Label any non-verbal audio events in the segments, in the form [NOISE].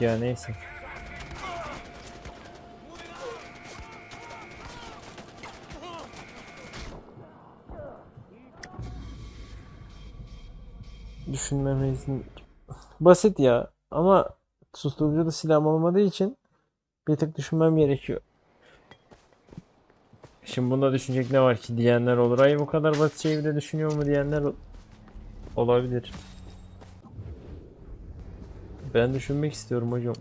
ya neyse. Düşünmeme izin... Basit ya ama susturucu da silahım olmadığı için bir tık düşünmem gerekiyor. Şimdi bunda düşünecek ne var ki diyenler olur. Ay bu kadar basit şeyi bile düşünüyor mu diyenler ol- olabilir. Ben düşünmek istiyorum hocam.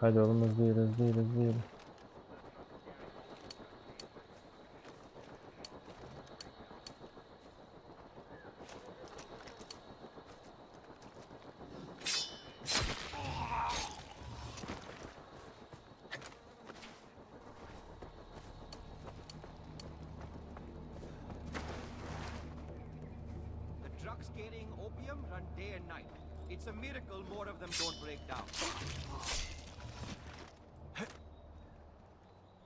Hadi oğlum hızlı yürü hızlı yürü hızlı yürü. Drugs carrying opium run day and night. It's a miracle more of them don't break down.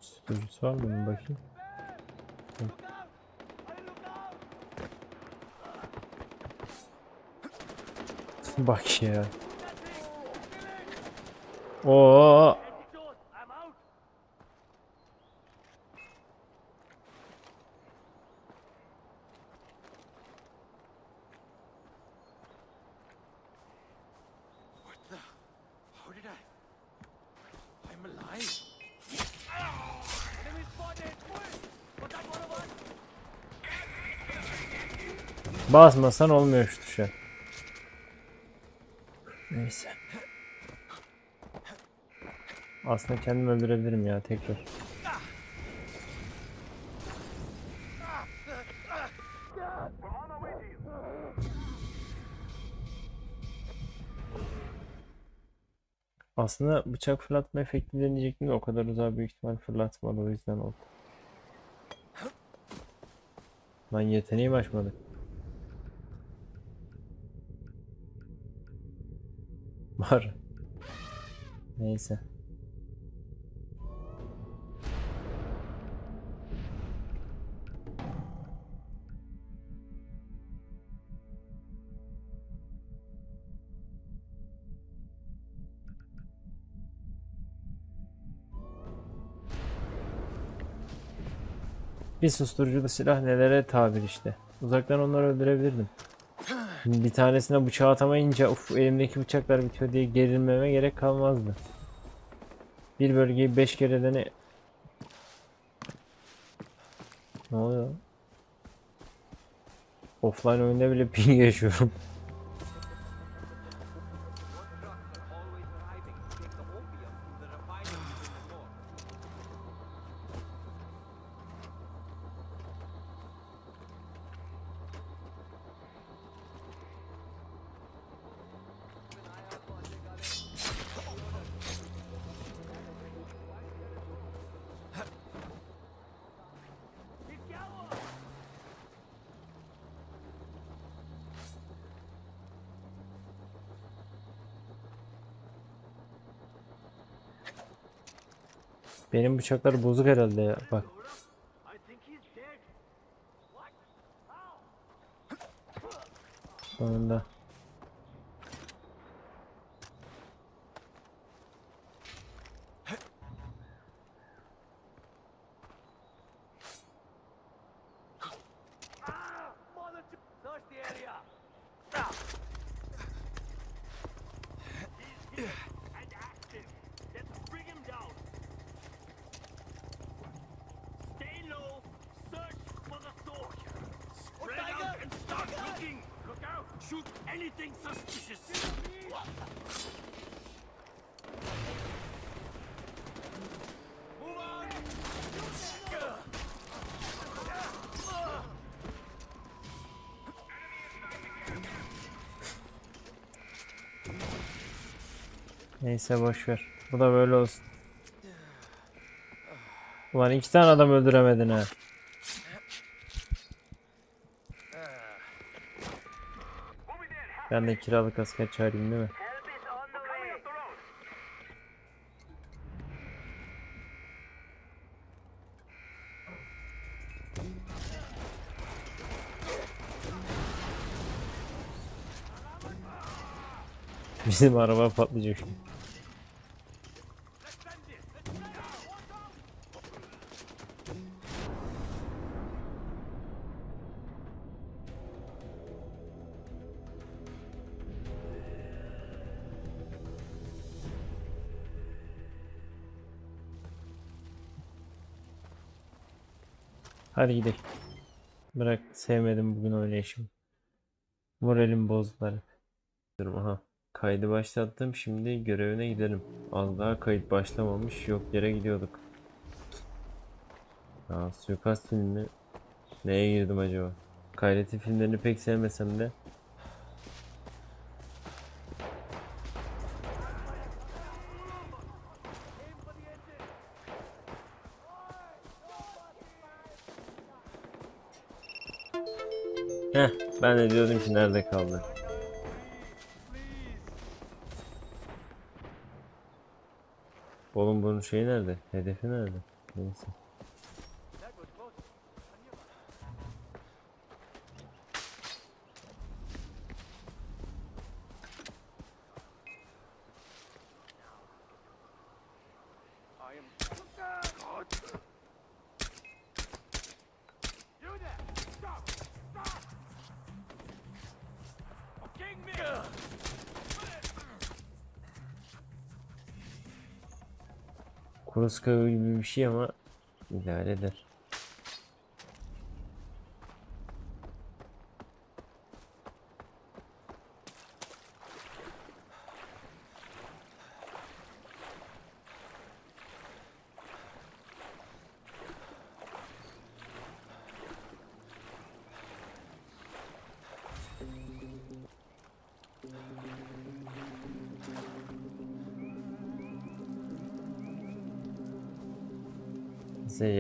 Susturucusu var mı bakayım. Bak ya. Oo. Basmasan olmuyor şu tuşa. Neyse. Aslında kendimi öldürebilirim ya tekrar. Aslında bıçak fırlatma efekti deneyecektim de o kadar uzağa büyük ihtimal fırlatmadı o yüzden oldu. Lan yeteneğim açmadı. Var. [LAUGHS] Neyse. Bir susturuculu silah nelere tabir işte. Uzaktan onları öldürebilirdim. Bir tanesine bıçağı atamayınca uf elimdeki bıçaklar bitiyor diye gerilmeme gerek kalmazdı. Bir bölgeyi 5 kere dene... Ne oluyor? Offline oyunda bile ping [LAUGHS] yaşıyorum. Benim bıçaklar bozuk herhalde ya. Bak. Sonunda. Anything suspicious. Move on. Neyse boş ver. Bu da böyle olsun. Ulan iki tane adam öldüremedin ha. Ben de kiralık asker çağırayım değil mi? Bizim araba patlayacak. Hadi gidelim. Bırak sevmedim bugün oynayışımı. Moralim bozdular Aha. Kaydı başlattım. Şimdi görevine gidelim. Az daha kayıt başlamamış. Yok yere gidiyorduk. Aa, suikast filmi. Neye girdim acaba? Kayreti filmlerini pek sevmesem de. Ben de diyordum ki nerede kaldı? Oğlum bunun şeyi nerede? Hedefi nerede? Neyse. Kuruska gibi bir şey ama idare eder.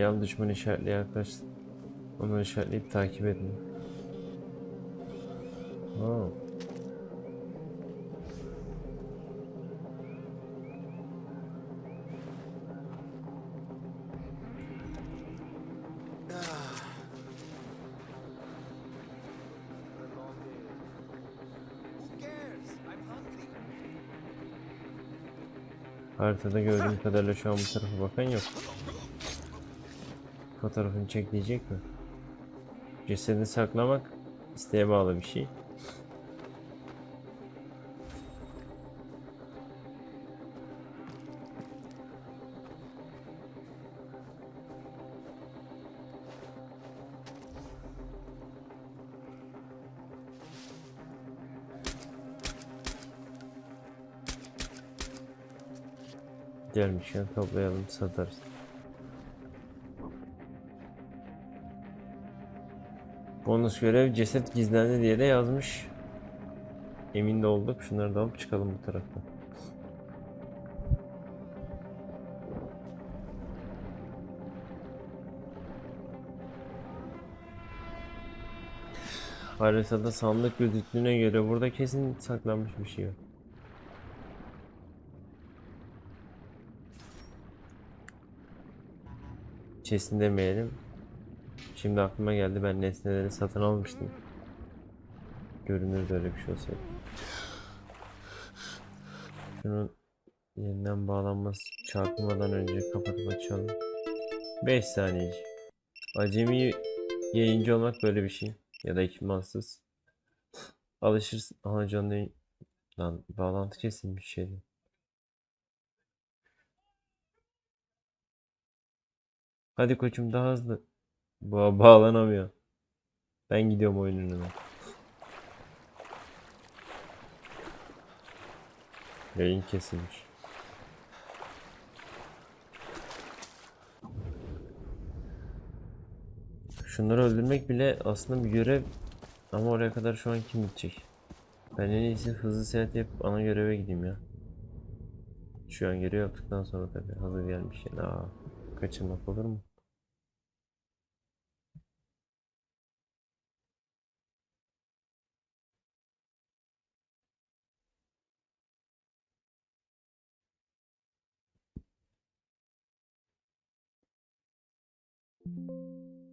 Seyyal düşman işaretli yaklaş. Onu işaretleyip takip edin. Hungry. Haritada gördüğüm kadarıyla şu an bu tarafa bakan yok. Fotoğrafını çek diyecek mi? Cesedi saklamak isteğe bağlı bir şey. Gelmişken toplayalım satarız. Bonus görev ceset gizlendi diye de yazmış. Emin de olduk. Şunları da alıp çıkalım bu taraftan. Haritada sandık gözüktüğüne göre burada kesin saklanmış bir şey var. Kesin demeyelim. Şimdi aklıma geldi ben nesneleri satın almıştım. Görünür öyle bir şey olsaydı. Şunun yeniden bağlanması çarpmadan önce kapatıp açalım. 5 saniye. Acemi yayıncı olmak böyle bir şey. Ya da ekipmansız. Alışırsın. Aha canlı Lan bağlantı kesilmiş şeydi. Hadi koçum daha hızlı. Ba bağlanamıyor. Ben gidiyorum oyunun önüne. Yayın kesilmiş. Şunları öldürmek bile aslında bir görev ama oraya kadar şu an kim gidecek? Ben en iyisi hızlı seyahat yapıp ana göreve gideyim ya. Şu an görev yaptıktan sonra tabii hazır gelmiş yani. Aa, kaçırmak olur mu?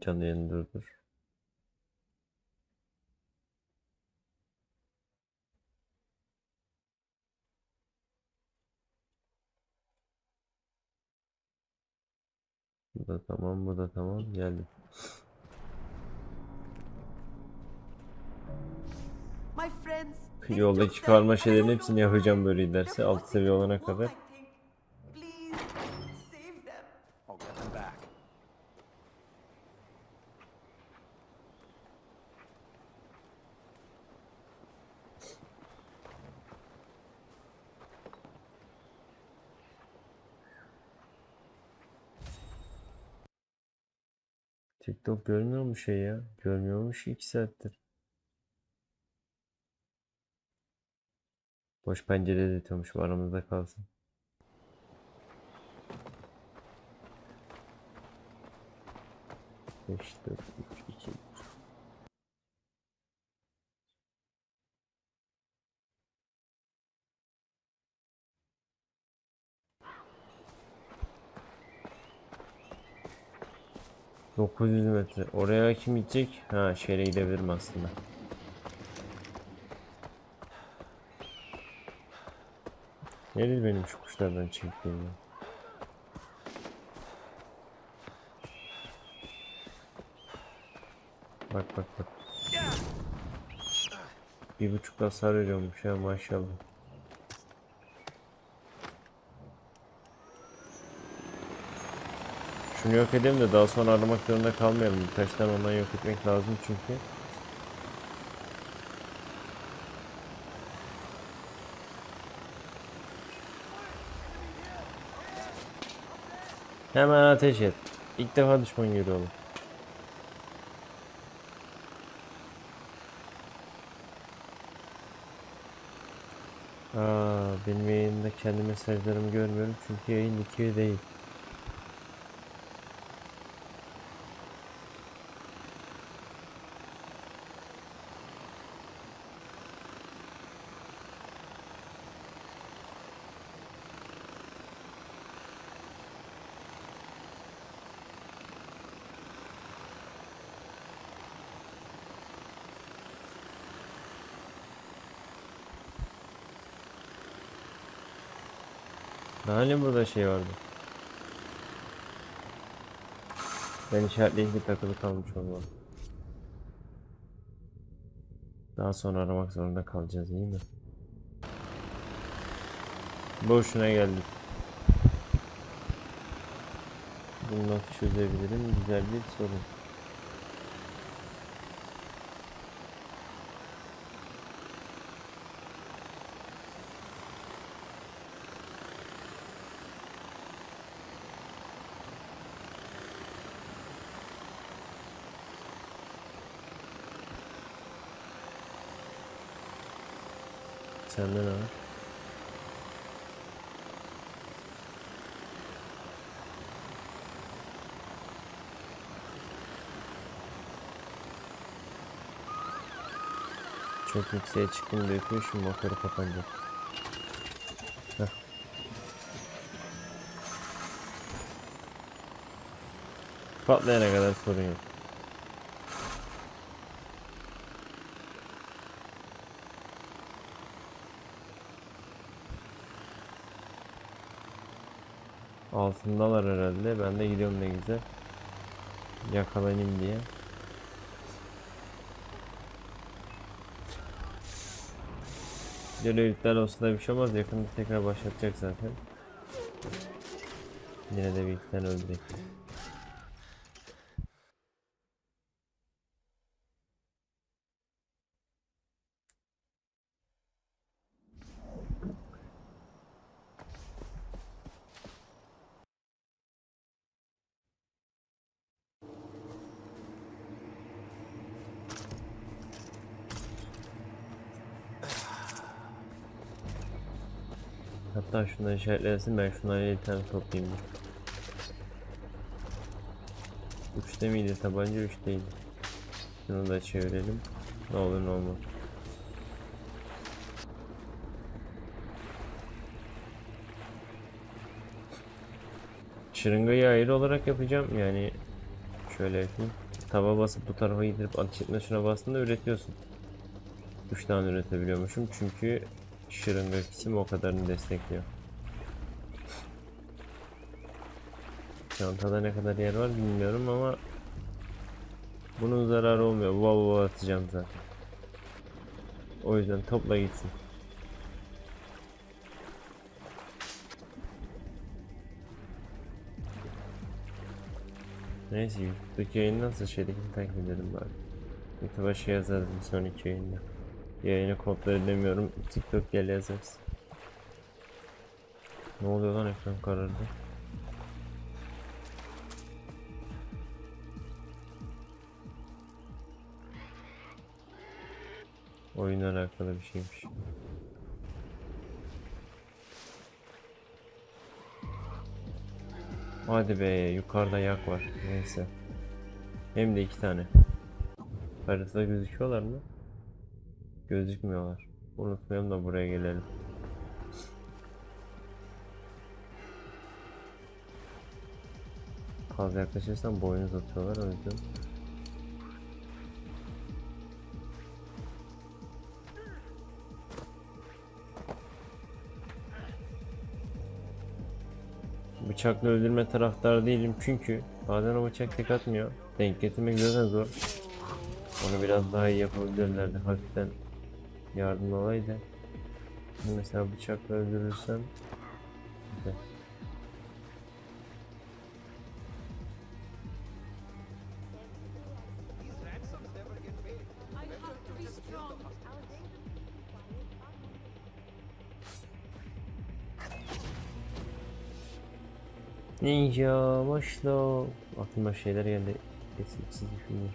Canlı yayını durdur. Bu da tamam, bu da tamam. Geldim. My friends, Yoldaki karma şeylerin hepsini yapacağım böyle giderse. Alt seviye olana kadar. TikTok görmüyor mu şey ya? Görmüyormuş 2 saattir. Boş pencerede tutuyormuş bu aramızda kalsın. Beş, dört, üç, iki, bir. Dokuz yüz metre. Oraya kim gidecek? Ha şehre gidebilirim aslında. Nerede benim şu kuşlardan çektiğim? Bak bak bak. Bir buçuk hasar veriyormuş ya maşallah. Şunu yok edelim de daha sonra aramak zorunda kalmayalım. Birkaç tane ondan yok etmek lazım çünkü. Hemen ateş et. İlk defa düşman görüyorum. Aa, benim yayında kendi mesajlarımı görmüyorum çünkü yayın bitiyor değil. Hani burada şey vardı? Ben işaretleyince takılı kalmış olmalı. Daha sonra aramak zorunda kalacağız iyi mi? Boşuna geldik. Bunu nasıl çözebilirim? Güzel bir sorun. Sende ne var? Çok yükseğe çıktım da şimdi motoru kapanacak. Heh. Patlayana kadar sorun yok. Altındalar herhalde. Ben de gidiyorum ne güzel. Yakalanayım diye. Görev iptal olsa da bir şey olmaz. Yakında tekrar başlatacak zaten. Yine de bir iki öldürecek. Şunları işaretlesin ben şunları tane toplayayım. bir. Üçte miydi tabanca üçteydi. Şunu da çevirelim. Ne olur ne olmaz. Şırıngayı ayrı olarak yapacağım yani Şöyle yapayım. Taba basıp bu tarafa gidip ateş etme tuşuna bastığında üretiyorsun. 3 tane üretebiliyormuşum çünkü şırınga kısım o kadarını destekliyor. Çantada ne kadar yer var bilmiyorum ama bunun zararı olmuyor. Vav vav atacağım zaten. O yüzden topla gitsin. Neyse YouTube'daki yayın nasıl şeydekini takip edelim bari. YouTube'a şey yazarız bir sonraki yayında. Yayını kontrol edemiyorum. TikTok gel yazarız. Ne oluyor lan ekran karardı. Oyunla alakalı bir şeymiş. Hadi be yukarıda yak var. Neyse. Hem de iki tane. Haritada gözüküyorlar mı? Gözükmüyorlar. Unutmayalım da buraya gelelim. Fazla yaklaşırsan boynuz atıyorlar o yüzden. Bıçakla öldürme taraftarı değilim çünkü bazen o bıçak tek atmıyor. Denk getirmek zaten zor. Onu biraz daha iyi yapabilirlerdi hafiften yardım olaydı. Mesela bıçakla öldürürsem Ninja başla. Aklıma şeyler geldi. Çizgi filmler.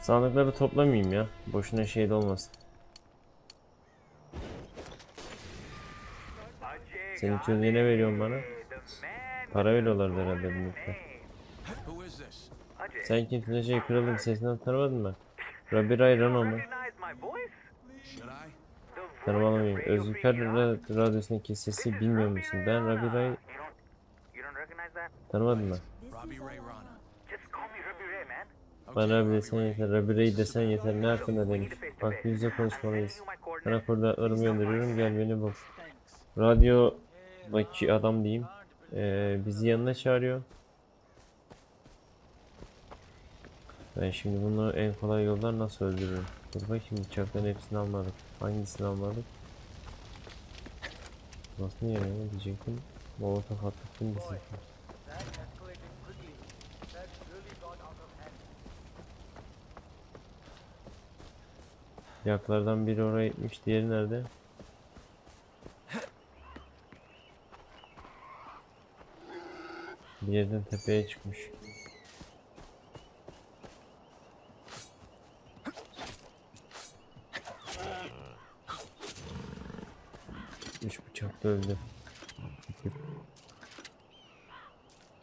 Sandıkları toplamayayım ya. Boşuna şey de olmasın. Senin çözüğüne veriyorum bana. Para veriyorlar herhalde bu? Sen kimsin şey kralın sesinden tanımadın mı? Rabbi Ray Rano mu? Should I? Tanımalı mıyım? Özgürler Ra- Radyosu'ndaki sesi bilmiyor musun? Ben Rabbi Ray tanımadın mı? Robbie. Bana Rabbi desen yeter, Rabbi Ray desen yeter. Ne hakkında demiş. Bak yüzle konuşmalıyız. Sana koordinatlarımı gönderiyorum, gel beni bul. Radyodaki adam diyeyim. Ee, bizi yanına çağırıyor. Ben şimdi bunu en kolay yoldan nasıl öldürürüm? Dur bakayım bıçakların hepsini almadık. Hangisini almadık? Nasıl yani diyecektim. Molotof attık değil mi biz? Yaklardan biri oraya gitmiş, diğeri nerede? Bir yerden tepeye çıkmış. Üç bıçakla öldü.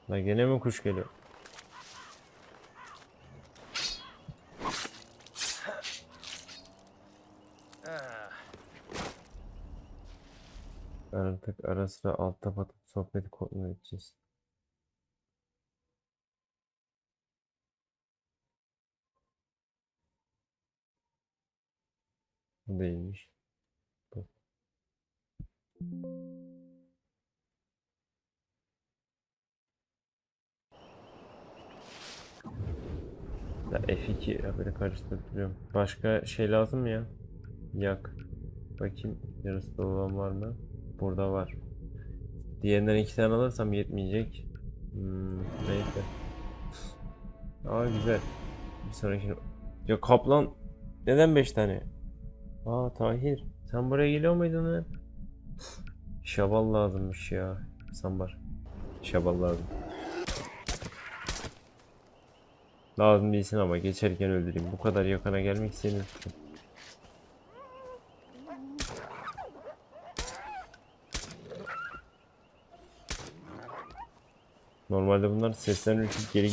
La gene mi kuş geliyor? Artık ara sıra altta batıp sohbeti kontrol edeceğiz. Bu değilmiş. Ya F2 ya böyle karıştırıp duruyorum. Başka şey lazım mı ya? Yak. Bakayım yarısı olan var mı? Burada var. Diğerinden iki tane alırsam yetmeyecek. Hmm, neyse. Aa güzel. Bir sonraki... Ya kaplan neden 5 tane? Aa Tahir sen buraya geliyor muydun lan? Şaval lazımmış ya. Sambar. Şaval lazım. Lazım değilsin ama geçerken öldüreyim. Bu kadar yakına gelmek suçun. Normalde bunlar sesten ürküp geri